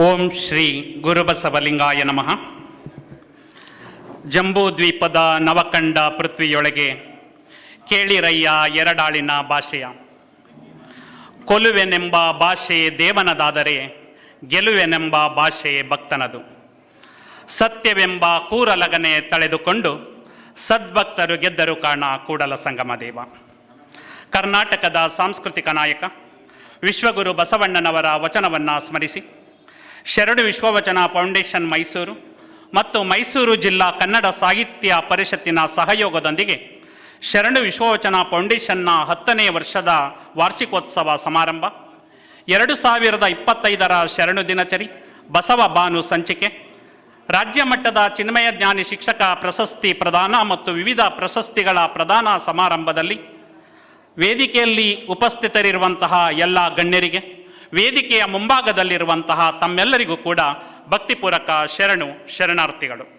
ಓಂ ಶ್ರೀ ಗುರುಬಸವಲಿಂಗಾಯ ನಮಃ. ಜಂಬೂ ದ್ವೀಪದ ಪೃಥ್ವಿಯೊಳಗೆ ಕೇಳಿರಯ್ಯ ಎರಡಾಳಿನ ಭಾಷೆಯ. ಕೊಲುವೆನೆಂಬ ಭಾಷೆ ದೇವನದಾದರೆ ಗೆಲುವೆನೆಂಬ ಭಾಷೆ ಭಕ್ತನದು. ಸತ್ಯವೆಂಬ ಕೂರಲಗನೆ ತಳೆದುಕೊಂಡು ಸದ್ಭಕ್ತರು ಗೆದ್ದರು ಕಾಣ ಕೂಡಲ ಸಂಗಮ ದೇವ. ಕರ್ನಾಟಕದ ಸಾಂಸ್ಕೃತಿಕ ನಾಯಕ, ವಿಶ್ವಗುರು ಬಸವಣ್ಣನವರ ವಚನವನ್ನು ಸ್ಮರಿಸಿ. ಶರಣು ವಿಶ್ವವಚನ ಫೌಂಡೇಶನ್ ಮೈಸೂರು ಮತ್ತು ಮೈಸೂರು ಜಿಲ್ಲಾ ಕನ್ನಡ ಸಾಹಿತ್ಯ ಪರಿಷತ್ತಿನ ಸಹಯೋಗದೊಂದಿಗೆ ಶರಣು ವಿಶ್ವವಚನ ಫೌಂಡೇಶನ್ನ ಹತ್ತನೇ ವರ್ಷದ ವಾರ್ಷಿಕೋತ್ಸವ ಸಮಾರಂಭ, ಎರಡು ಸಾವಿರದ ಇಪ್ಪತ್ತೈದರ ಶರಣು ದಿನಚರಿ, ಬಸವ ಬಾನು ಸಂಚಿಕೆ, ರಾಜ್ಯ ಮಟ್ಟದ ಚಿನ್ಮಯ ಜ್ಞಾನಿ ಶಿಕ್ಷಕ ಪ್ರಶಸ್ತಿ ಪ್ರದಾನ ಮತ್ತು ವಿವಿಧ ಪ್ರಶಸ್ತಿಗಳ ಪ್ರದಾನ ಸಮಾರಂಭದಲ್ಲಿ ವೇದಿಕೆಯಲ್ಲಿ ಉಪಸ್ಥಿತರಿರುವಂತಹ ಎಲ್ಲ ಗಣ್ಯರಿಗೆ ವೇದಿಕೆಯ ಮುಂಭಾಗದಲ್ಲಿರುವಂತಹ ತಮ್ಮೆಲ್ಲರಿಗೂ ಕೂಡ ಭಕ್ತಿಪೂರಕ ಶರಣು, ಶರಣಾರ್ಥಿಗಳು.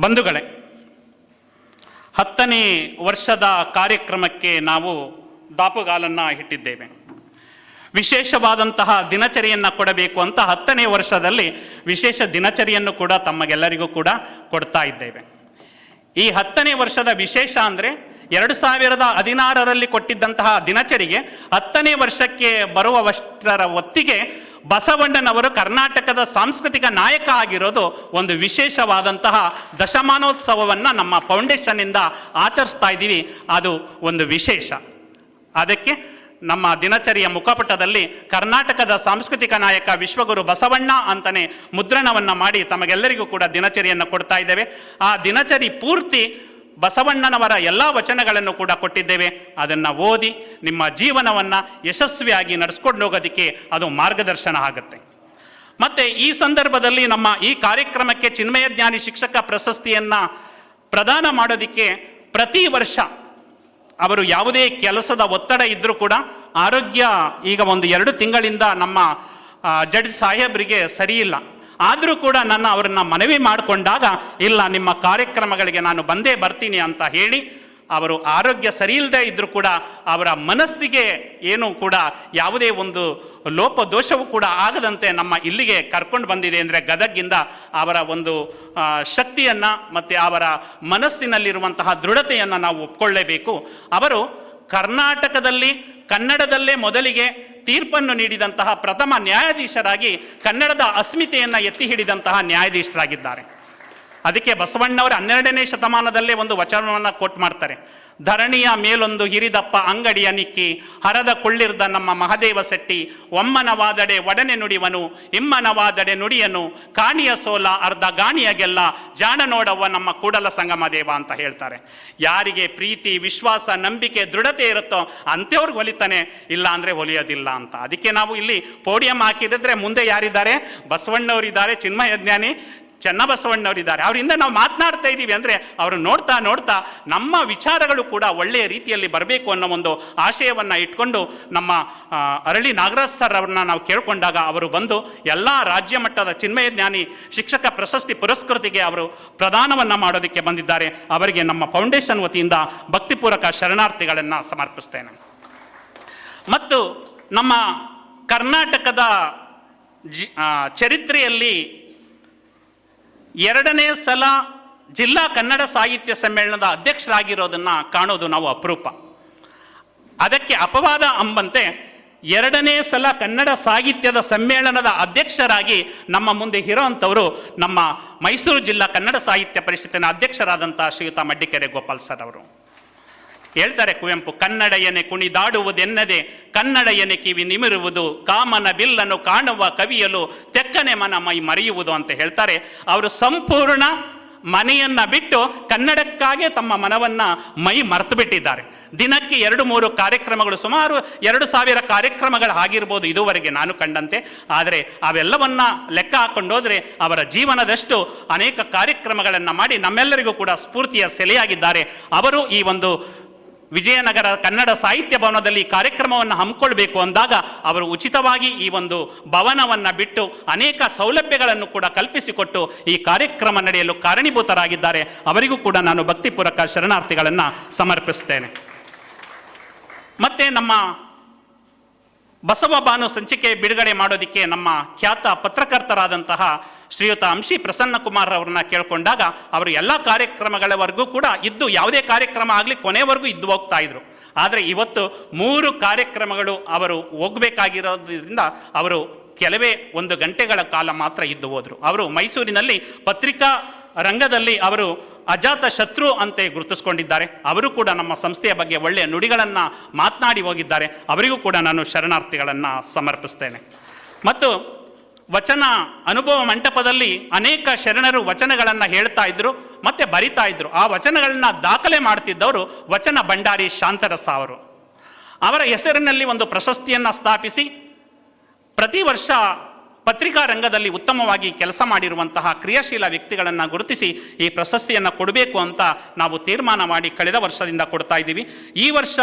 ಬಂಧುಗಳೇ, ಹತ್ತನೇ ವರ್ಷದ ಕಾರ್ಯಕ್ರಮಕ್ಕೆ ನಾವು ದಾಪುಗಾಲನ್ನು ಇಟ್ಟಿದ್ದೇವೆ. ವಿಶೇಷವಾದಂತಹ ದಿನಚರಿಯನ್ನು ಕೊಡಬೇಕು ಅಂತ ಹತ್ತನೇ ವರ್ಷದಲ್ಲಿ ವಿಶೇಷ ದಿನಚರಿಯನ್ನು ಕೂಡ ತಮಗೆಲ್ಲರಿಗೂ ಕೂಡ ಕೊಡ್ತಾ ಇದ್ದೇವೆ. ಈ ಹತ್ತನೇ ವರ್ಷದ ವಿಶೇಷ ಅಂದರೆ ಎರಡು ಸಾವಿರದ ಹದಿನಾರರಲ್ಲಿ ಕೊಟ್ಟಿದ್ದಂತಹ ದಿನಚರಿಗೆ ಹತ್ತನೇ ವರ್ಷಕ್ಕೆ ಬರುವವಷ್ಟರ ಹೊತ್ತಿಗೆ ಬಸವಣ್ಣನವರು ಕರ್ನಾಟಕದ ಸಾಂಸ್ಕೃತಿಕ ನಾಯಕ ಆಗಿರೋದು ಒಂದು ವಿಶೇಷವಾದಂತಹ ದಶಮಾನೋತ್ಸವವನ್ನು ನಮ್ಮ ಫೌಂಡೇಶನ್ನಿಂದ ಆಚರಿಸ್ತಾ ಇದ್ದೀವಿ. ಅದು ಒಂದು ವಿಶೇಷ. ಅದಕ್ಕೆ ನಮ್ಮ ದಿನಚರಿಯ ಮುಖಪಟದಲ್ಲಿ ಕರ್ನಾಟಕದ ಸಾಂಸ್ಕೃತಿಕ ನಾಯಕ ವಿಶ್ವಗುರು ಬಸವಣ್ಣ ಅಂತಲೇ ಮುದ್ರಣವನ್ನು ಮಾಡಿ ತಮಗೆಲ್ಲರಿಗೂ ಕೂಡ ದಿನಚರಿಯನ್ನು ಕೊಡ್ತಾ ಇದ್ದೇವೆ. ಆ ದಿನಚರಿ ಪೂರ್ತಿ ಬಸವಣ್ಣನವರ ಎಲ್ಲ ವಚನಗಳನ್ನು ಕೂಡ ಕೊಟ್ಟಿದ್ದೇವೆ. ಅದನ್ನು ಓದಿ ನಿಮ್ಮ ಜೀವನವನ್ನು ಯಶಸ್ವಿಯಾಗಿ ನಡೆಸ್ಕೊಂಡು ಹೋಗೋದಕ್ಕೆ ಅದು ಮಾರ್ಗದರ್ಶನ ಆಗುತ್ತೆ. ಮತ್ತು ಈ ಸಂದರ್ಭದಲ್ಲಿ ನಮ್ಮ ಈ ಕಾರ್ಯಕ್ರಮಕ್ಕೆ ಚಿನ್ಮಯ ಜ್ಞಾನಿ ಶಿಕ್ಷಕ ಪ್ರಶಸ್ತಿಯನ್ನು ಪ್ರದಾನ ಮಾಡೋದಕ್ಕೆ ಪ್ರತಿ ವರ್ಷ ಅವರು ಯಾವುದೇ ಕೆಲಸದ ಒತ್ತಡ ಇದ್ದರೂ ಕೂಡ ಆರೋಗ್ಯ ಈಗ ಒಂದು ಎರಡು ತಿಂಗಳಿಂದ ನಮ್ಮ ಜಡ್ಜ್ ಸಾಹೇಬರಿಗೆ ಸರಿಯಿಲ್ಲ ಆದರೂ ಕೂಡ ನನ್ನ ಅವರನ್ನು ಮನವಿ ಮಾಡಿಕೊಂಡಾಗ, ಇಲ್ಲ, ನಿಮ್ಮ ಕಾರ್ಯಕ್ರಮಗಳಿಗೆ ನಾನು ಬಂದೇ ಬರ್ತೀನಿ ಅಂತ ಹೇಳಿ, ಅವರು ಆರೋಗ್ಯ ಸರಿಯಿಲ್ಲದೆ ಇದ್ದರೂ ಕೂಡ ಅವರ ಮನಸ್ಸಿಗೆ ಏನು ಕೂಡ ಯಾವುದೇ ಒಂದು ಲೋಪ ದೋಷವೂ ಕೂಡ ಆಗದಂತೆ ನಮ್ಮ ಇಲ್ಲಿಗೆ ಕರ್ಕೊಂಡು ಬಂದಿದೆ ಅಂದರೆ ಗದಗಿಂದ ಅವರ ಒಂದು ಶಕ್ತಿಯನ್ನು ಮತ್ತು ಅವರ ಮನಸ್ಸಿನಲ್ಲಿರುವಂತಹ ದೃಢತೆಯನ್ನು ನಾವು ಒಪ್ಕೊಳ್ಳೇಬೇಕು. ಅವರು ಕರ್ನಾಟಕದಲ್ಲಿ, ಕನ್ನಡದಲ್ಲೇ ಮೊದಲಿಗೆ ತೀರ್ಪನ್ನು ನೀಡಿದಂತಹ ಪ್ರಥಮ ನ್ಯಾಯಾಧೀಶರಾಗಿ ಕನ್ನಡದ ಅಸ್ಮಿತೆಯನ್ನು ಎತ್ತಿ ಹಿಡಿದಂತಹ ನ್ಯಾಯಾಧೀಶರಾಗಿದ್ದಾರೆ. ಅದಕ್ಕೆ ಬಸವಣ್ಣವರು ಹನ್ನೆರಡನೇ ಶತಮಾನದಲ್ಲೇ ಒಂದು ವಚನವನ್ನು ಕೋಟ್ ಮಾಡ್ತಾರೆ. ಧರಣಿಯ ಮೇಲೊಂದು ಹಿರಿದಪ್ಪ ಅಂಗಡಿಯ ನಿಕ್ಕಿ ಹರದ ಕೊಳ್ಳಿರ್ದ ನಮ್ಮ ಮಹದೇವ ಶೆಟ್ಟಿ ಒಮ್ಮನವಾದಡೆ ಒಡನೆ ನುಡಿವನು, ಇಮ್ಮನವಾದಡೆ ನುಡಿಯನು, ಕಾಣಿಯ ಸೋಲ ಅರ್ಧ ಗಾಣಿಯ ಗೆಲ್ಲ ಜಾಣ ನೋಡವ್ವ ನಮ್ಮ ಕೂಡಲ ಸಂಗಮ ದೇವ ಅಂತ ಹೇಳ್ತಾರೆ. ಯಾರಿಗೆ ಪ್ರೀತಿ, ವಿಶ್ವಾಸ, ನಂಬಿಕೆ, ದೃಢತೆ ಇರುತ್ತೋ ಅಂಥವ್ರಿಗೆ ಹೊಲಿತಾನೆ ಇಲ್ಲ ಅಂದರೆ ಹೊಲಿಯೋದಿಲ್ಲ ಅಂತ. ಅದಕ್ಕೆ ನಾವು ಇಲ್ಲಿ ಪೋಡಿಯಂ ಹಾಕಿದ್ರೆ ಮುಂದೆ ಯಾರಿದ್ದಾರೆ? ಬಸವಣ್ಣವರಿದ್ದಾರೆ ಚಿನ್ಮಯ ಜ್ಞಾನಿ ಚನ್ನಬಸವಣ್ಣವರಿದ್ದಾರೆ. ಅವರಿಂದ ನಾವು ಮಾತನಾಡ್ತಾ ಇದ್ದೀವಿ ಅಂದರೆ ಅವರು ನೋಡ್ತಾ ನೋಡ್ತಾ ನಮ್ಮ ವಿಚಾರಗಳು ಕೂಡ ಒಳ್ಳೆಯ ರೀತಿಯಲ್ಲಿ ಬರಬೇಕು ಅನ್ನೋ ಒಂದು ಆಶಯವನ್ನು ಇಟ್ಕೊಂಡು ನಮ್ಮ ಅರಳಿ ನಾಗರಾಜ್ ಸರ್ ಅವ್ರನ್ನ ನಾವು ಕೇಳಿಕೊಂಡಾಗ ಅವರು ಬಂದು ಎಲ್ಲ ರಾಜ್ಯ ಮಟ್ಟದ ಚಿನ್ಮಯ ಜ್ಞಾನಿ ಶಿಕ್ಷಕ ಪ್ರಶಸ್ತಿ ಪುರಸ್ಕೃತಿಗೆ ಅವರು ಪ್ರದಾನವನ್ನು ಮಾಡೋದಕ್ಕೆ ಬಂದಿದ್ದಾರೆ. ಅವರಿಗೆ ನಮ್ಮ ಫೌಂಡೇಶನ್ ವತಿಯಿಂದ ಭಕ್ತಿಪೂರ್ವಕ ಶರಣಾರ್ಥಿಗಳನ್ನು ಸಮರ್ಪಿಸ್ತೇನೆ. ಮತ್ತು ನಮ್ಮ ಕರ್ನಾಟಕದ ಜಿ ಚರಿತ್ರೆಯಲ್ಲಿ ಎರಡನೇ ಸಲ ಜಿಲ್ಲಾ ಕನ್ನಡ ಸಾಹಿತ್ಯ ಸಮ್ಮೇಳನದ ಅಧ್ಯಕ್ಷರಾಗಿರೋದನ್ನು ಕಾಣೋದು ನಾವು ಅಪರೂಪ. ಅದಕ್ಕೆ ಅಪವಾದ ಅಂಬಂತೆ ಎರಡನೇ ಸಲ ಕನ್ನಡ ಸಾಹಿತ್ಯದ ಸಮ್ಮೇಳನದ ಅಧ್ಯಕ್ಷರಾಗಿ ನಮ್ಮ ಮುಂದೆ ಇರೋವಂಥವರು ನಮ್ಮ ಮೈಸೂರು ಜಿಲ್ಲಾ ಕನ್ನಡ ಸಾಹಿತ್ಯ ಪರಿಷತ್ತಿನ ಅಧ್ಯಕ್ಷರಾದಂಥ ಶ್ರೀಯುತ ಮಡ್ಡಿಕೆರೆ ಗೋಪಾಲ್ ಸರ್ ಅವರು. ಹೇಳ್ತಾರೆ ಕುವೆಂಪು ಕನ್ನಡ ಎನೆ ಕುಣಿದಾಡುವುದೆನ್ನದೆ ಕನ್ನಡ ಎನೆ ಕಿವಿ ನಿಮಿರುವುದು, ಕಾಮನ ಬಿಲ್ಲನ್ನು ಕಾಣುವ ಕವಿಯಲು ತೆಕ್ಕನೆ ಮನ ಮೈ ಮರೆಯುವುದು ಅಂತ ಹೇಳ್ತಾರೆ. ಅವರು ಸಂಪೂರ್ಣ ಮನೆಯನ್ನ ಬಿಟ್ಟು ಕನ್ನಡಕ್ಕಾಗೆ ತಮ್ಮ ಮನವನ್ನ ಮೈ ಮರೆತು ಬಿಟ್ಟಿದ್ದಾರೆ. ದಿನಕ್ಕೆ ಎರಡು ಮೂರು ಕಾರ್ಯಕ್ರಮಗಳು, ಸುಮಾರು ಎರಡು ಸಾವಿರ ಕಾರ್ಯಕ್ರಮಗಳು ಆಗಿರ್ಬೋದು ಇದುವರೆಗೆ ನಾನು ಕಂಡಂತೆ. ಆದರೆ ಅವೆಲ್ಲವನ್ನ ಲೆಕ್ಕ ಹಾಕೊಂಡು ಅವರ ಜೀವನದಷ್ಟು ಅನೇಕ ಕಾರ್ಯಕ್ರಮಗಳನ್ನು ಮಾಡಿ ನಮ್ಮೆಲ್ಲರಿಗೂ ಕೂಡ ಸ್ಫೂರ್ತಿಯ ಸೆಲೆಯಾಗಿದ್ದಾರೆ. ಅವರು ಈ ಒಂದು ವಿಜಯನಗರ ಕನ್ನಡ ಸಾಹಿತ್ಯ ಭವನದಲ್ಲಿ ಕಾರ್ಯಕ್ರಮವನ್ನು ಹಮ್ಮಿಕೊಳ್ಬೇಕು ಅಂದಾಗ ಅವರು ಉಚಿತವಾಗಿ ಈ ಒಂದು ಭವನವನ್ನು ಬಿಟ್ಟು ಅನೇಕ ಸೌಲಭ್ಯಗಳನ್ನು ಕೂಡ ಕಲ್ಪಿಸಿಕೊಟ್ಟು ಈ ಕಾರ್ಯಕ್ರಮ ನಡೆಯಲು ಕಾರಣೀಭೂತರಾಗಿದ್ದಾರೆ. ಅವರಿಗೂ ಕೂಡ ನಾನು ಭಕ್ತಿಪೂರ್ವಕ ಶರಣಾರ್ಥಿಗಳನ್ನು ಸಮರ್ಪಿಸ್ತೇನೆ ಮತ್ತೆ ನಮ್ಮ ಬಸವ ಭಾನು ಸಂಚಿಕೆ ಬಿಡುಗಡೆ ಮಾಡೋದಕ್ಕೆ ನಮ್ಮ ಖ್ಯಾತ ಪತ್ರಕರ್ತರಾದಂತಹ ಶ್ರೀಯುತ ಅಂಶಿ ಪ್ರಸನ್ನ ಕುಮಾರ್ ಅವರನ್ನ ಕೇಳ್ಕೊಂಡಾಗ ಅವರು ಎಲ್ಲ ಕಾರ್ಯಕ್ರಮಗಳವರೆಗೂ ಕೂಡ ಇದ್ದು ಯಾವುದೇ ಕಾರ್ಯಕ್ರಮ ಆಗಲಿ ಕೊನೆವರೆಗೂ ಇದ್ದು ಹೋಗ್ತಾ ಇದ್ರು. ಆದರೆ ಇವತ್ತು ಮೂರು ಕಾರ್ಯಕ್ರಮಗಳು ಅವರು ಹೋಗಬೇಕಾಗಿರೋದ್ರಿಂದ ಅವರು ಕೆಲವೇ ಒಂದು ಗಂಟೆಗಳ ಕಾಲ ಮಾತ್ರ ಇದ್ದು ಹೋದರು. ಅವರು ಮೈಸೂರಿನಲ್ಲಿ ಪತ್ರಿಕಾ ರಂಗದಲ್ಲಿ ಅವರು ಅಜಾತ ಶತ್ರು ಅಂತೆ ಗುರುತಿಸ್ಕೊಂಡಿದ್ದಾರೆ. ಅವರು ಕೂಡ ನಮ್ಮ ಸಂಸ್ಥೆಯ ಬಗ್ಗೆ ಒಳ್ಳೆಯ ನುಡಿಗಳನ್ನು ಮಾತನಾಡಿ ಹೋಗಿದ್ದಾರೆ. ಅವರಿಗೂ ಕೂಡ ನಾನು ಶರಣಾರ್ಥಿಗಳನ್ನು ಸಮರ್ಪಿಸ್ತೇನೆ. ಮತ್ತು ವಚನ ಅನುಭವ ಮಂಟಪದಲ್ಲಿ ಅನೇಕ ಶರಣರು ವಚನಗಳನ್ನು ಹೇಳ್ತಾ ಇದ್ರು, ಮತ್ತೆ ಬರಿತಾ ಇದ್ರು. ಆ ವಚನಗಳನ್ನ ದಾಖಲೆ ಮಾಡ್ತಿದ್ದವರು ವಚನ ಭಂಡಾರಿ ಶಾಂತರಸ ಅವರು. ಅವರ ಹೆಸರಿನಲ್ಲಿ ಒಂದು ಪ್ರಶಸ್ತಿಯನ್ನು ಸ್ಥಾಪಿಸಿ, ಪ್ರತಿ ವರ್ಷ ಪತ್ರಿಕಾ ರಂಗದಲ್ಲಿ ಉತ್ತಮವಾಗಿ ಕೆಲಸ ಮಾಡಿರುವಂತಹ ಕ್ರಿಯಾಶೀಲ ವ್ಯಕ್ತಿಗಳನ್ನು ಗುರುತಿಸಿ ಈ ಪ್ರಶಸ್ತಿಯನ್ನು ಕೊಡಬೇಕು ಅಂತ ನಾವು ತೀರ್ಮಾನ ಮಾಡಿ ಕಳೆದ ವರ್ಷದಿಂದ ಕೊಡ್ತಾ ಇದ್ದೀವಿ. ಈ ವರ್ಷ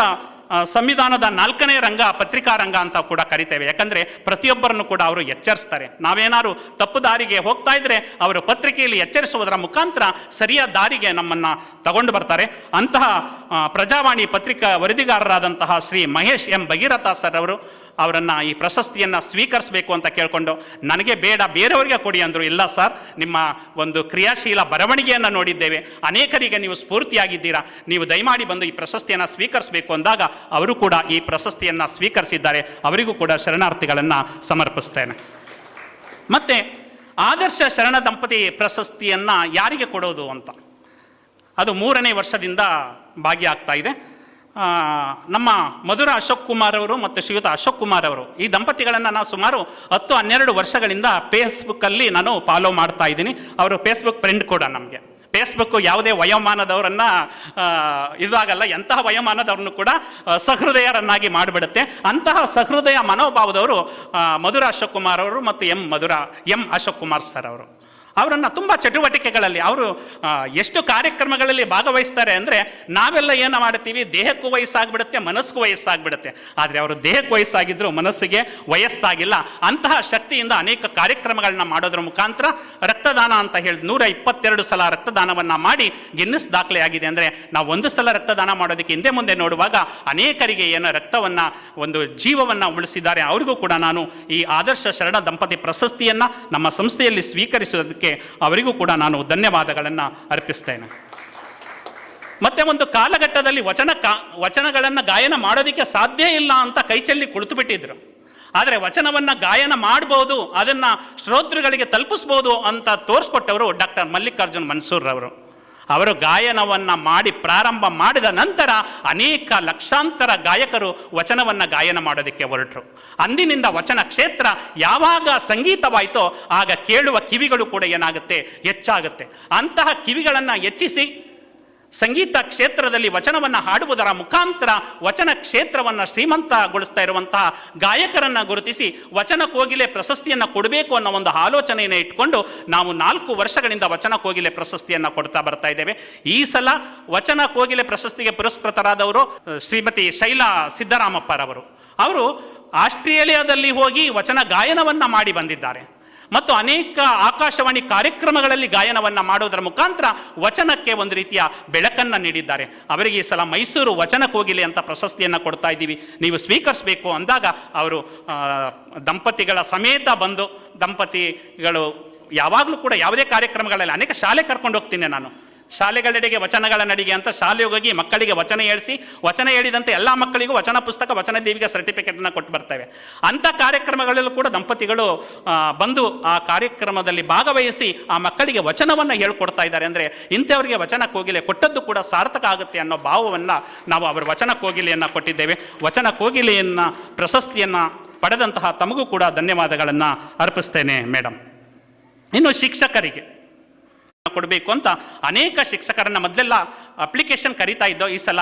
ಸಂವಿಧಾನದ ನಾಲ್ಕನೇ ರಂಗ ಪತ್ರಿಕಾ ರಂಗ ಅಂತ ಕೂಡ ಕರಿತೇವೆ. ಯಾಕಂದರೆ ಪ್ರತಿಯೊಬ್ಬರನ್ನು ಕೂಡ ಅವರು ಎಚ್ಚರಿಸ್ತಾರೆ. ನಾವೇನಾದ್ರು ತಪ್ಪು ದಾರಿಗೆ ಹೋಗ್ತಾ ಇದ್ರೆ ಅವರು ಪತ್ರಿಕೆಯಲ್ಲಿ ಎಚ್ಚರಿಸುವುದರ ಮುಖಾಂತರ ಸರಿಯಾದ ದಾರಿಗೆ ನಮ್ಮನ್ನು ತಗೊಂಡು ಬರ್ತಾರೆ. ಅಂತಹ ಪ್ರಜಾವಾಣಿ ಪತ್ರಿಕಾ ವರದಿಗಾರರಾದಂತಹ ಶ್ರೀ ಮಹೇಶ್ ಎಂ ಭಗೀರಥ ಸರ್ ಅವರು ಅವರನ್ನು ಈ ಪ್ರಶಸ್ತಿಯನ್ನು ಸ್ವೀಕರಿಸಬೇಕು ಅಂತ ಕೇಳಿಕೊಂಡು, ನನಗೆ ಬೇಡ, ಬೇರೆಯವರಿಗೆ ಕೊಡಿ ಅಂದರು, ಇಲ್ಲ ಸರ್, ನಿಮ್ಮ ಒಂದು ಕ್ರಿಯಾಶೀಲ ಬರವಣಿಗೆಯನ್ನು ನೋಡಿದ್ದೇವೆ. ಅನೇಕರಿಗೆ ನೀವು ಸ್ಫೂರ್ತಿಯಾಗಿದ್ದೀರಾ. ನೀವು ದಯಮಾಡಿ ಬಂದು ಈ ಪ್ರಶಸ್ತಿಯನ್ನು ಸ್ವೀಕರಿಸಬೇಕು ಅಂದಾಗ ಅವರು ಕೂಡ ಈ ಪ್ರಶಸ್ತಿಯನ್ನು ಸ್ವೀಕರಿಸಿದ್ದಾರೆ. ಅವರಿಗೂ ಕೂಡ ಶರಣಾರ್ಥಿಗಳನ್ನು ಸಮರ್ಪಿಸ್ತೇನೆ. ಮತ್ತು, ಆದರ್ಶ ಶರಣ ದಂಪತಿ ಪ್ರಶಸ್ತಿಯನ್ನು ಯಾರಿಗೆ ಕೊಡೋದು ಅಂತ? ಅದು ಮೂರನೇ ವರ್ಷದಿಂದ ಭಾಗಿಯಾಗ್ತಾ ಇದೆ. ನಮ್ಮ ಮಧುರ ಅಶೋಕ್ ಕುಮಾರ್ ಅವರು ಮತ್ತು ಶ್ರೀಯುತ ಅಶೋಕ್ ಕುಮಾರ್ ಅವರು ಈ ದಂಪತಿಗಳನ್ನು ನಾನು ಸುಮಾರು ಹತ್ತು ಹನ್ನೆರಡು ವರ್ಷಗಳಿಂದ ಫೇಸ್ಬುಕ್ಕಲ್ಲಿ ನಾನು ಫಾಲೋ ಮಾಡ್ತಾ ಇದ್ದೀನಿ. ಅವರು ಫೇಸ್ಬುಕ್ ಫ್ರೆಂಡ್ ಕೂಡ ನಮಗೆ. ಫೇಸ್ಬುಕ್ಕು ಯಾವುದೇ ವಯೋಮಾನದವರನ್ನು ಇದಾಗಲ್ಲ, ಎಂತಹ ವಯೋಮಾನದವ್ರನ್ನು ಕೂಡ ಸಹೃದಯರನ್ನಾಗಿ ಮಾಡಿಬಿಡುತ್ತೆ. ಅಂತಹ ಸಹೃದಯ ಮನೋಭಾವದವರು ಮಧುರ ಅಶೋಕ್ ಕುಮಾರ್ ಅವರು ಮತ್ತು M Madhura, M Ashok Kumar sir ಅವರು. ಅವರನ್ನು ತುಂಬ ಚಟುವಟಿಕೆಗಳಲ್ಲಿ ಅವರು ಎಷ್ಟು ಕಾರ್ಯಕ್ರಮಗಳಲ್ಲಿ ಭಾಗವಹಿಸ್ತಾರೆ ಅಂದರೆ ನಾವೆಲ್ಲ ಏನು ಮಾಡ್ತೀವಿ ದೇಹಕ್ಕೂ ವಯಸ್ಸಾಗ್ಬಿಡುತ್ತೆ ಮನಸ್ಸಿಗೂ ವಯಸ್ಸಾಗ್ಬಿಡುತ್ತೆ. ಆದರೆ ಅವರು ದೇಹಕ್ಕೆ ವಯಸ್ಸಾಗಿದ್ದರೂ ಮನಸ್ಸಿಗೆ ವಯಸ್ಸಾಗಿಲ್ಲ. ಅಂತಹ ಶಕ್ತಿಯಿಂದ ಅನೇಕ ಕಾರ್ಯಕ್ರಮಗಳನ್ನ ಮಾಡೋದ್ರ ಮುಖಾಂತರ ರಕ್ತದಾನ ಅಂತ ಹೇಳಿ ನೂರ ಇಪ್ಪತ್ತೆರಡು ಸಲ ರಕ್ತದಾನವನ್ನು ಮಾಡಿ ಗಿನ್ನಿಸ್ ದಾಖಲೆಯಾಗಿದೆ ಅಂದರೆ ನಾವು ಒಂದು ಸಲ ರಕ್ತದಾನ ಮಾಡೋದಕ್ಕೆ ಹಿಂದೆ ಮುಂದೆ ನೋಡುವಾಗ ಅನೇಕರಿಗೆ ಏನು ರಕ್ತವನ್ನು, ಒಂದು ಜೀವವನ್ನು ಉಳಿಸಿದ್ದಾರೆ. ಅವರಿಗೂ ಕೂಡ ನಾನು ಈ ಆದರ್ಶ ಶರಣ ದಂಪತಿ ಪ್ರಶಸ್ತಿಯನ್ನು ನಮ್ಮ ಸಂಸ್ಥೆಯಲ್ಲಿ ಸ್ವೀಕರಿಸೋದಕ್ಕೆ ಅವರಿಗೂ ಕೂಡ ನಾನು ಧನ್ಯವಾದಗಳನ್ನು ಅರ್ಪಿಸ್ತೇನೆ. ಮತ್ತೆ ಒಂದು ಕಾಲಘಟ್ಟದಲ್ಲಿ ವಚನ ಕಾ, ವಚನಗಳನ್ನು ಗಾಯನ ಮಾಡೋದಕ್ಕೆ ಸಾಧ್ಯ ಇಲ್ಲ ಅಂತ ಕೈಚೆಲ್ಲಿ ಕುಳಿತು ಬಿಟ್ಟಿದ್ರು ಆದರೆ ವಚನವನ್ನು ಗಾಯನ ಮಾಡ್ಬೋದು, ಅದನ್ನು ಶ್ರೋತೃಗಳಿಗೆ ತಲುಪಿಸ್ಬೋದು ಅಂತ ತೋರಿಸ್ಕೊಟ್ಟವರು ಡಾಕ್ಟರ್ ಮಲ್ಲಿಕಾರ್ಜುನ್ ಮನ್ಸೂರ್ ಅವರು ಗಾಯನವನ್ನ ಮಾಡಿ ಪ್ರಾರಂಭ ಮಾಡಿದ ನಂತರ ಅನೇಕ ಲಕ್ಷಾಂತರ ಗಾಯಕರು ವಚನವನ್ನು ಗಾಯನ ಮಾಡೋದಕ್ಕೆ ಹೊರಟರು. ಅಂದಿನಿಂದ ವಚನ ಕ್ಷೇತ್ರ ಯಾವಾಗ ಸಂಗೀತವಾಯಿತೋ ಆಗ ಕೇಳುವ ಕಿವಿಗಳು ಕೂಡ ಏನಾಗುತ್ತೆ ಹೆಚ್ಚಾಗುತ್ತೆ. ಅಂತಹ ಕಿವಿಗಳನ್ನು ಹೆಚ್ಚಿಸಿ ಸಂಗೀತ ಕ್ಷೇತ್ರದಲ್ಲಿ ವಚನವನ್ನು ಹಾಡುವುದರ ಮುಖಾಂತರ ವಚನ ಕ್ಷೇತ್ರವನ್ನು ಶ್ರೀಮಂತಗೊಳಿಸ್ತಾ ಇರುವಂತಹ ಗಾಯಕರನ್ನು ಗುರುತಿಸಿ ವಚನ ಕೋಗಿಲೆ ಪ್ರಶಸ್ತಿಯನ್ನು ಕೊಡಬೇಕು ಅನ್ನೋ ಒಂದು ಆಲೋಚನೆಯನ್ನು ಇಟ್ಕೊಂಡು ನಾವು ನಾಲ್ಕು ವರ್ಷಗಳಿಂದ ವಚನ ಕೋಗಿಲೆ ಪ್ರಶಸ್ತಿಯನ್ನು ಕೊಡ್ತಾ ಬರ್ತಾ ಇದ್ದೇವೆ. ಈ ಸಲ ವಚನ ಕೋಗಿಲೆ ಪ್ರಶಸ್ತಿಗೆ ಪುರಸ್ಕೃತರಾದವರು ಶ್ರೀಮತಿ ಶೈಲಾ ಸಿದ್ದರಾಮಪ್ಪರವರು. ಅವರು ಆಸ್ಟ್ರೇಲಿಯಾದಲ್ಲಿ ಹೋಗಿ ವಚನ ಗಾಯನವನ್ನು ಮಾಡಿ ಬಂದಿದ್ದಾರೆ. ಮತ್ತು ಅನೇಕ ಆಕಾಶವಾಣಿ ಕಾರ್ಯಕ್ರಮಗಳಲ್ಲಿ ಗಾಯನವನ್ನು ಮಾಡೋದರ ಮುಖಾಂತರ ವಚನಕ್ಕೆ ಒಂದು ರೀತಿಯ ಬೆಳಕನ್ನು ನೀಡಿದ್ದಾರೆ. ಅವರಿಗೆ ಈ ಸಲ ಮೈಸೂರು ವಚನ ಕೋಗಿಲೆ ಅಂತ ಪ್ರಶಸ್ತಿಯನ್ನು ಕೊಡ್ತಾ ಇದ್ದೀವಿ. ನೀವು ಸ್ವೀಕರಿಸಬೇಕು ಅಂದಾಗ ಅವರು ದಂಪತಿಗಳ ಸಮೇತ ಬಂದು, ದಂಪತಿಗಳು ಯಾವಾಗಲೂ ಕೂಡ ಯಾವುದೇ ಕಾರ್ಯಕ್ರಮಗಳಲ್ಲಿ ಅನೇಕ ಶಾಲೆ ಕರ್ಕೊಂಡು ಹೋಗ್ತೀನಿ ನಾನು. ಶಾಲೆಗಳೆಡೆಗೆ ವಚನಗಳ ನಡಿಗೆ ಅಂತ ಶಾಲೆಗೆ ಹೋಗಿ ಮಕ್ಕಳಿಗೆ ವಚನ ಹೇಳಿಸಿ, ವಚನ ಹೇಳಿದಂತೆ ಎಲ್ಲ ಮಕ್ಕಳಿಗೂ ವಚನ ಪುಸ್ತಕ, ವಚನ ದೇವಿಗೆ ಸರ್ಟಿಫಿಕೇಟನ್ನು ಕೊಟ್ಟು ಬರ್ತವೆ. ಅಂಥ ಕಾರ್ಯಕ್ರಮಗಳಲ್ಲೂ ಕೂಡ ದಂಪತಿಗಳು ಬಂದು ಆ ಕಾರ್ಯಕ್ರಮದಲ್ಲಿ ಭಾಗವಹಿಸಿ ಆ ಮಕ್ಕಳಿಗೆ ವಚನವನ್ನು ಹೇಳ್ಕೊಡ್ತಾ ಇದ್ದಾರೆ. ಅಂದರೆ ಇಂಥವರಿಗೆ ವಚನ ಕೋಗಿಲೆ ಕೊಟ್ಟದ್ದು ಕೂಡ ಸಾರ್ಥಕ ಆಗುತ್ತೆ ಅನ್ನೋ ಭಾವವನ್ನು ನಾವು ಅವರ ವಚನ ಕೋಗಿಲೆಯನ್ನು ಕೊಟ್ಟಿದ್ದೇವೆ. ವಚನ ಕೋಗಿಲೆಯನ್ನು, ಪ್ರಶಸ್ತಿಯನ್ನು ಪಡೆದಂತಹ ತಮಗೂ ಕೂಡ ಧನ್ಯವಾದಗಳನ್ನು ಅರ್ಪಿಸ್ತೇನೆ ಮೇಡಮ್ ಇನ್ನು ಶಿಕ್ಷಕರಿಗೆ. ಕೊಡಬೇಕು ಅಂತ ಅನೇಕ ಶಿಕ್ಷಕರನ್ನ ಮೊದಲೆಲ್ಲ ಅಪ್ಲಿಕೇಶನ್ ಕರಿತಾ ಇದ್ದೋ ಈ ಸಲ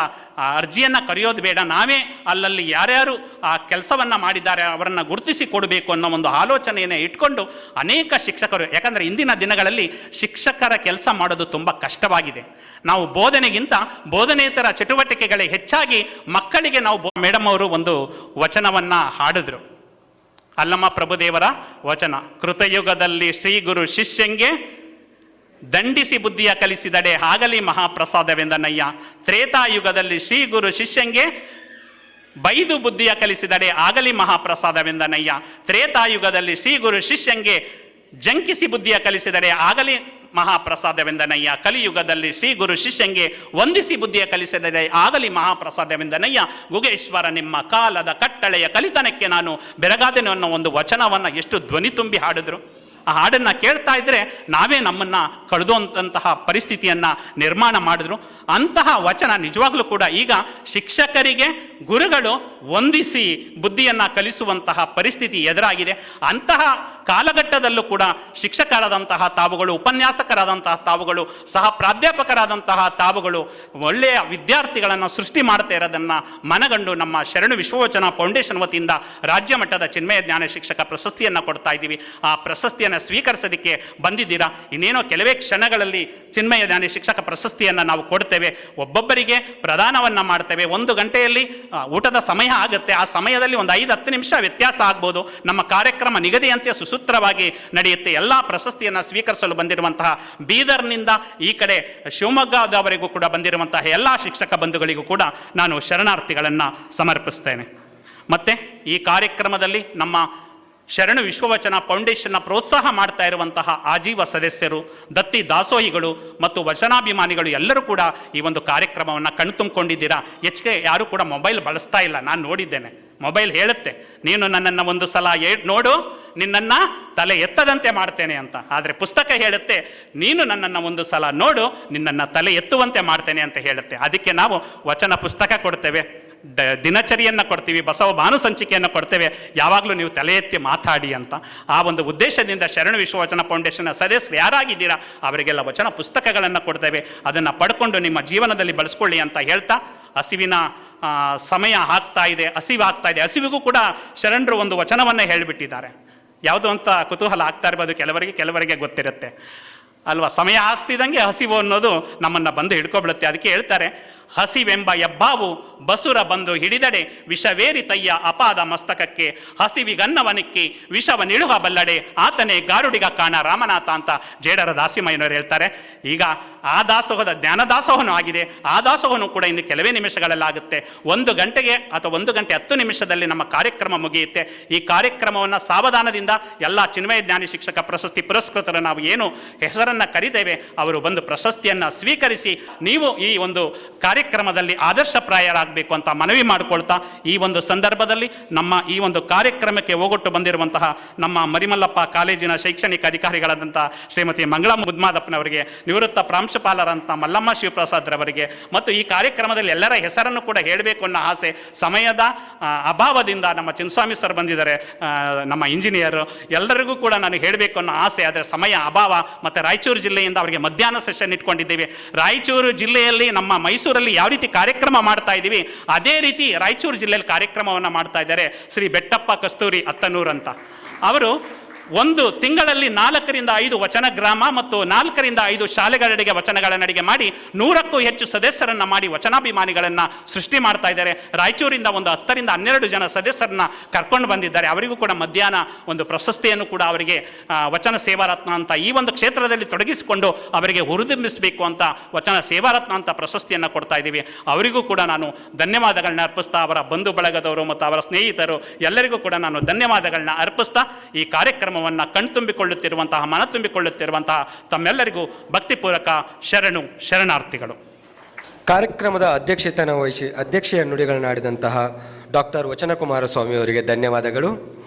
ಅರ್ಜಿಯನ್ನು ಕರೆಯೋದು ಬೇಡ. ನಾವೇ ಅಲ್ಲಲ್ಲಿ ಯಾರ್ಯಾರು ಆ ಕೆಲಸವನ್ನು ಮಾಡಿದ್ದಾರೆ ಅವರನ್ನು ಗುರುತಿಸಿ ಕೊಡಬೇಕು ಅನ್ನೋ ಒಂದು ಆಲೋಚನೆಯನ್ನು ಇಟ್ಕೊಂಡು ಅನೇಕ ಶಿಕ್ಷಕರು, ಯಾಕಂದರೆ ಇಂದಿನ ದಿನಗಳಲ್ಲಿ ಶಿಕ್ಷಕರ ಕೆಲಸ ಮಾಡೋದು ತುಂಬ ಕಷ್ಟವಾಗಿದೆ. ನಾವು ಬೋಧನೆಗಿಂತ ಬೋಧನೇತರ ಚಟುವಟಿಕೆಗಳೇ ಹೆಚ್ಚಾಗಿ ಮಕ್ಕಳಿಗೆ ನಾವು ಮೇಡಮ್ ಅವರು ಒಂದು ವಚನವನ್ನು ಹಾಡಿದ್ರು. ಅಲ್ಲಮ್ಮ ಪ್ರಭುದೇವರ ವಚನ, ಕೃತಯುಗದಲ್ಲಿ ಶ್ರೀ ಗುರು ಶಿಷ್ಯಂಗೆ ದಂಡಿಸಿ ಬುದ್ಧಿಯ ಕಲಿಸಿದಡೆ ಆಗಲಿ ಮಹಾಪ್ರಸಾದವೆಂದನಯ್ಯ. ತ್ರೇತಾಯುಗದಲ್ಲಿ ಶ್ರೀ ಗುರು ಶಿಷ್ಯಂಗೆ ಬೈದು ಬುದ್ಧಿಯ ಕಲಿಸಿದಡೆ ಆಗಲಿ ಮಹಾಪ್ರಸಾದವೆಂದನಯ್ಯ. ತ್ರೇತಾಯುಗದಲ್ಲಿ ಶ್ರೀ ಗುರು ಶಿಷ್ಯಂಗೆ ಜಂಕಿಸಿ ಬುದ್ಧಿಯ ಕಲಿಸಿದರೆ ಆಗಲಿ ಮಹಾಪ್ರಸಾದವೆಂದನಯ್ಯ. ಕಲಿಯುಗದಲ್ಲಿ ಶ್ರೀ ಗುರು ಶಿಷ್ಯಂಗೆ ವಂದಿಸಿ ಬುದ್ಧಿಯ ಕಲಿಸಿದರೆ ಆಗಲಿ ಮಹಾಪ್ರಸಾದವೆಂದನಯ್ಯ. ಗುಗೇಶ್ವರ, ನಿಮ್ಮ ಕಾಲದ ಕಟ್ಟಳೆಯ ಕಲಿತನಕ್ಕೆ ನಾನು ಬೆರಗಾದೆನು ಅನ್ನೋ ಒಂದು ವಚನವನ್ನು ಎಷ್ಟು ಧ್ವನಿ ತುಂಬಿ ಹಾಡಿದ್ರು. ಆ ಹಾಡನ್ನು ಕೇಳ್ತಾ ಇದ್ರೆ ನಾವೇ ನಮ್ಮನ್ನ ಕಳೆದುವಂತಹ ಪರಿಸ್ಥಿತಿಯನ್ನ ನಿರ್ಮಾಣ ಮಾಡಿದ್ರು. ಅಂತಹ ವಚನ ನಿಜವಾಗ್ಲೂ ಕೂಡ ಈಗ ಶಿಕ್ಷಕರಿಗೆ ಗುರುಗಳು ವಂದಿಸಿ ಬುದ್ಧಿಯನ್ನ ಕಲಿಸುವಂತಹ ಪರಿಸ್ಥಿತಿ ಎದುರಾಗಿದೆ. ಅಂತಹ ಕಾಲಘಟ್ಟದಲ್ಲೂ ಕೂಡ ಶಿಕ್ಷಕರಾದಂತಹ ತಾವುಗಳು, ಉಪನ್ಯಾಸಕರಾದಂತಹ ತಾವುಗಳು, ಸಹ ಪ್ರಾಧ್ಯಾಪಕರಾದಂತಹ ತಾವುಗಳು ಒಳ್ಳೆಯ ವಿದ್ಯಾರ್ಥಿಗಳನ್ನು ಸೃಷ್ಟಿ ಮಾಡ್ತಾ ಇರೋದನ್ನು ಮನಗಂಡು ನಮ್ಮ ಶರಣು ವಿಶ್ವವಚನ ಫೌಂಡೇಶನ್ ವತಿಯಿಂದ ರಾಜ್ಯ ಮಟ್ಟದ ಚಿನ್ಮಯ ಜ್ಞಾನ ಶಿಕ್ಷಕ ಪ್ರಶಸ್ತಿಯನ್ನು ಕೊಡ್ತಾ ಇದ್ದೀವಿ. ಆ ಪ್ರಶಸ್ತಿಯನ್ನು ಸ್ವೀಕರಿಸೋದಕ್ಕೆ ಬಂದಿದ್ದೀರಾ? ಇನ್ನೇನೋ ಕೆಲವೇ ಕ್ಷಣಗಳಲ್ಲಿ ಚಿನ್ಮಯ ಜ್ಞಾನ ಶಿಕ್ಷಕ ಪ್ರಶಸ್ತಿಯನ್ನು ನಾವು ಕೊಡ್ತೇವೆ. ಒಬ್ಬೊಬ್ಬರಿಗೆ ಪ್ರದಾನವನ್ನು ಮಾಡ್ತೇವೆ. ಒಂದು ಗಂಟೆಯಲ್ಲಿ ಊಟದ ಸಮಯ ಆಗುತ್ತೆ. ಆ ಸಮಯದಲ್ಲಿ ಒಂದು ಐದು ಹತ್ತು ನಿಮಿಷ ವ್ಯತ್ಯಾಸ ಆಗ್ಬೋದು. ನಮ್ಮ ಕಾರ್ಯಕ್ರಮ ನಿಗದಿಯಂತೆ ಸುಸೂತ್ರವಾಗಿ ನಡೆಯುತ್ತೆ. ಎಲ್ಲ ಪ್ರಶಸ್ತಿಯನ್ನು ಸ್ವೀಕರಿಸಲು ಬಂದಿರುವಂತಹ ಬೀದರ್ನಿಂದ ಈ ಕಡೆ ಶಿವಮೊಗ್ಗದವರೆಗೂ ಕೂಡ ಬಂದಿರುವಂತಹ ಎಲ್ಲ ಶಿಕ್ಷಕ ಬಂಧುಗಳಿಗೂ ಕೂಡ ನಾನು ಶರಣಾರ್ಥಿಗಳನ್ನು ಸಮರ್ಪಿಸ್ತೇನೆ. ಮತ್ತೆ ಈ ಕಾರ್ಯಕ್ರಮದಲ್ಲಿ ನಮ್ಮ ಶರಣು ವಿಶ್ವವಚನ ಫೌಂಡೇಶನ್ನ ಪ್ರೋತ್ಸಾಹ ಮಾಡ್ತಾ ಇರುವಂತಹ ಆಜೀವ ಸದಸ್ಯರು, ದತ್ತಿ ದಾಸೋಹಿಗಳು ಮತ್ತು ವಚನಾಭಿಮಾನಿಗಳು ಎಲ್ಲರೂ ಕೂಡ ಈ ಒಂದು ಕಾರ್ಯಕ್ರಮವನ್ನು ಕಣ್ತುಂಬಿಕೊಂಡಿದ್ದೀರಾ ಹೆಚ್ಚಿಗೆ ಯಾರು ಕೂಡ ಮೊಬೈಲ್ ಬಳಸ್ತಾ ಇಲ್ಲ. ನಾನು ನೋಡಿದ್ದೇನೆ. ಮೊಬೈಲ್ ಹೇಳುತ್ತೆ. ನೀನು ನನ್ನನ್ನು ಒಂದು ಸಲ ನೋಡು. ನಿನ್ನನ್ನು ತಲೆ ಎತ್ತದಂತೆ ಮಾಡ್ತೇನೆ ಅಂತ. ಆದರೆ ಪುಸ್ತಕ ಹೇಳುತ್ತೆ, ನೀನು ನನ್ನನ್ನು ಒಂದು ಸಲ ನೋಡು. ನಿನ್ನನ್ನು ತಲೆ ಎತ್ತುವಂತೆ ಮಾಡ್ತೇನೆ ಅಂತ ಹೇಳುತ್ತೆ. ಅದಕ್ಕೆ ನಾವು ವಚನ ಪುಸ್ತಕ ಕೊಡ್ತೇವೆ. ಡ ದಿನಚರಿಯನ್ನು ಕೊಡ್ತೀವಿ, ಬಸವ ಭಾನು ಸಂಚಿಕೆಯನ್ನು ಕೊಡ್ತೇವೆ, ಯಾವಾಗಲೂ ನೀವು ತಲೆ ಎತ್ತಿ ಮಾತಾಡಿ ಅಂತ. ಆ ಒಂದು ಉದ್ದೇಶದಿಂದ ಶರಣ ವಿಶ್ವವಚನ ಫೌಂಡೇಶನ್ನ ಸದಸ್ಯರು ಯಾರಾಗಿದ್ದೀರಾ, ಅವರಿಗೆಲ್ಲ ವಚನ ಪುಸ್ತಕಗಳನ್ನು ಕೊಡ್ತೇವೆ. ಅದನ್ನು ಪಡ್ಕೊಂಡು ನಿಮ್ಮ ಜೀವನದಲ್ಲಿ ಬಳಸ್ಕೊಳ್ಳಿ ಅಂತ ಹೇಳ್ತಾ, ಹಸಿವಿನ ಸಮಯ ಆಗ್ತಾ ಇದೆ, ಹಸಿವು ಆಗ್ತಾ ಇದೆ. ಹಸಿವಿಗೂ ಕೂಡ ಶರಣರು ಒಂದು ವಚನವನ್ನೇ ಹೇಳಿಬಿಟ್ಟಿದ್ದಾರೆ. ಯಾವುದು ಅಂತ ಕುತೂಹಲ ಆಗ್ತಾ ಇರ್ಬೋದು, ಕೆಲವರಿಗೆ ಕೆಲವರಿಗೆ ಗೊತ್ತಿರುತ್ತೆ. ಅಲ್ವಾ, ಸಮಯ ಆಗ್ತಿದ್ದಂಗೆ ಹಸಿವು ಅನ್ನೋದು ನಮ್ಮನ್ನು ಬಂದು ಹಿಡ್ಕೊಬಿಡುತ್ತೆ. ಅದಕ್ಕೆ ಹೇಳ್ತಾರೆ ಹಸಿವೆಂಬ ಎಬ್ಬಾವು ಬಸುರ ಬಂದು ಹಿಡಿದಡೆ ವಿಷವೇರಿ ತಯ್ಯ ಅಪಾದ ಮಸ್ತಕಕ್ಕೆ ಹಸಿವಿಗನ್ನವನಿಕ್ಕಿ ವಿಷವ ನಿಳುಹ ಬಲ್ಲಡೆ ಆತನೇ ಗಾರುಡಿಗ ಕಾಣ ರಾಮನಾಥ ಅಂತ ಜೇಡರ ದಾಸಿಮಯ್ಯನವರು ಹೇಳ್ತಾರೆ. ಈಗ ಆ ದಾಸೋಹದ ಜ್ಞಾನ ದಾಸೋಹನೂ ಆಗಿದೆ. ಆ ದಾಸೋಹನು ಕೂಡ ಇನ್ನು ಕೆಲವೇ ನಿಮಿಷಗಳಲ್ಲಾಗುತ್ತೆ. ಒಂದು ಗಂಟೆಗೆ ಅಥವಾ ಒಂದು ಗಂಟೆ ಹತ್ತು ನಿಮಿಷದಲ್ಲಿ ನಮ್ಮ ಕಾರ್ಯಕ್ರಮ ಮುಗಿಯುತ್ತೆ. ಈ ಕಾರ್ಯಕ್ರಮವನ್ನು ಸಾವಧಾನದಿಂದ ಎಲ್ಲ ಚಿನ್ಮಯ ಜ್ಞಾನಿ ಶಿಕ್ಷಕ ಪ್ರಶಸ್ತಿ ಪುರಸ್ಕೃತರು ನಾವು ಏನು ಹೆಸರನ್ನು ಕರಿತೇವೆ, ಅವರು ಬಂದು ಪ್ರಶಸ್ತಿಯನ್ನು ಸ್ವೀಕರಿಸಿ ನೀವು ಈ ಒಂದು ಕಾರ್ಯಕ್ರಮದಲ್ಲಿ ಆದರ್ಶಪ್ರಾಯರಾಗಬೇಕು ಅಂತ ಮನವಿ ಮಾಡಿಕೊಳ್ತಾ ಈ ಒಂದು ಸಂದರ್ಭದಲ್ಲಿ ನಮ್ಮ ಈ ಒಂದು ಕಾರ್ಯಕ್ರಮಕ್ಕೆ ಹೋಗೊಟ್ಟು ಬಂದಿರುವಂತಹ ನಮ್ಮ ಮರಿಮಲ್ಲಪ್ಪ ಕಾಲೇಜಿನ ಶೈಕ್ಷಣಿಕ ಅಧಿಕಾರಿಗಳಾದಂಥ ಶ್ರೀಮತಿ ಮಂಗಳಾ ಮುದ್ಮಾದಪ್ಪನವರಿಗೆ ನಿವೃತ್ತ ಪ್ರಾಂಶುಪಾಲರಂತ ಮಲ್ಲಮ್ಮ ಶಿವಪ್ರಸಾದ್ರವರಿಗೆ ಮತ್ತು ಈ ಕಾರ್ಯಕ್ರಮದಲ್ಲಿ ಎಲ್ಲರ ಹೆಸರನ್ನು ಕೂಡ ಹೇಳಬೇಕು ಅನ್ನೋ ಆಸೆ ಸಮಯದ ಅಭಾವದಿಂದ ನಮ್ಮ ಚಿನ್ನಸ್ವಾಮಿ ಸರ್ ಬಂದಿದ್ದಾರೆ. ನಮ್ಮ ಇಂಜಿನಿಯರ್ ಎಲ್ಲರಿಗೂ ಕೂಡ ನಾನು ಹೇಳಬೇಕು ಅನ್ನೋ ಆಸೆ, ಆದರೆ ಸಮಯ ಅಭಾವ. ಮತ್ತು ರಾಯಚೂರು ಜಿಲ್ಲೆಯಿಂದ ಅವರಿಗೆ ಮಧ್ಯಾಹ್ನ ಸೆಷನ್ ಇಟ್ಕೊಂಡಿದ್ದೀವಿ. ರಾಯಚೂರು ಜಿಲ್ಲೆಯಲ್ಲಿ ನಮ್ಮ ಮೈಸೂರಲ್ಲಿ ಯಾವ ರೀತಿ ಕಾರ್ಯಕ್ರಮ ಮಾಡ್ತಾ ಇದ್ದೀವಿ, ಅದೇ ರೀತಿ ರಾಯಚೂರು ಜಿಲ್ಲೆಯಲ್ಲಿ ಕಾರ್ಯಕ್ರಮವನ್ನು ಮಾಡ್ತಾ ಇದ್ದಾರೆ ಶ್ರೀ ಬೆಟ್ಟಪ್ಪ ಕಸ್ತೂರಿ ಅತ್ತನೂರ್ ಅಂತ. ಅವರು ಒಂದು ತಿಂಗಳಲ್ಲಿ ನಾಲ್ಕರಿಂದ ಐದು ವಚನ ಗ್ರಾಮ ಮತ್ತು ನಾಲ್ಕರಿಂದ ಐದು ಶಾಲೆಗಳಡೆಗೆ ವಚನಗಳ ನಡಿಗೆ ಮಾಡಿ ನೂರಕ್ಕೂ ಹೆಚ್ಚು ಸದಸ್ಯರನ್ನ ಮಾಡಿ ವಚನಾಭಿಮಾನಿಗಳನ್ನು ಸೃಷ್ಟಿ ಮಾಡ್ತಾ ಇದ್ದಾರೆ. ರಾಯಚೂರಿಂದ ಒಂದು ಹತ್ತರಿಂದ ಹನ್ನೆರಡು ಜನ ಸದಸ್ಯರನ್ನ ಕರ್ಕೊಂಡು ಬಂದಿದ್ದಾರೆ. ಅವರಿಗೂ ಕೂಡ ಮಧ್ಯಾಹ್ನ ಒಂದು ಪ್ರಶಸ್ತಿಯನ್ನು ಕೂಡ ಅವರಿಗೆ ವಚನ ಸೇವಾರತ್ನ ಅಂತ ಈ ಒಂದು ಕ್ಷೇತ್ರದಲ್ಲಿ ತೊಡಗಿಸಿಕೊಂಡು ಅವರಿಗೆ ಹುರಿದುಂಬಿಸಬೇಕು ಅಂತ ವಚನ ಸೇವಾರತ್ನ ಅಂತ ಪ್ರಶಸ್ತಿಯನ್ನು ಕೊಡ್ತಾ ಇದ್ದೀವಿ. ಅವರಿಗೂ ಕೂಡ ನಾನು ಧನ್ಯವಾದಗಳನ್ನ ಅರ್ಪಿಸ್ತಾ, ಅವರ ಬಂಧು ಬಳಗದವರು ಮತ್ತು ಅವರ ಸ್ನೇಹಿತರು ಎಲ್ಲರಿಗೂ ಕೂಡ ನಾನು ಧನ್ಯವಾದಗಳನ್ನ ಅರ್ಪಿಸ್ತಾ ಈ ಕಾರ್ಯಕ್ರಮವನ್ನು ಕಣ್ತುಂಬಿಕೊಳ್ಳುತ್ತಿರುವಂತಹ ಮನ ತುಂಬಿಕೊಳ್ಳುತ್ತಿರುವಂತಹ ತಮ್ಮೆಲ್ಲರಿಗೂ ಭಕ್ತಿಪೂರ್ವಕ ಶರಣು, ಶರಣಾರ್ಥಿಗಳು. ಕಾರ್ಯಕ್ರಮದ ಅಧ್ಯಕ್ಷತೆಯನ್ನು ವಹಿಸಿ, ಅಧ್ಯಕ್ಷೆಯ ನುಡಿಗಳನ್ನಾಡಿದಂತಹ ಡಾಕ್ಟರ್ ವಚನಕುಮಾರ ಸ್ವಾಮಿ ಅವರಿಗೆ ಧನ್ಯವಾದಗಳು.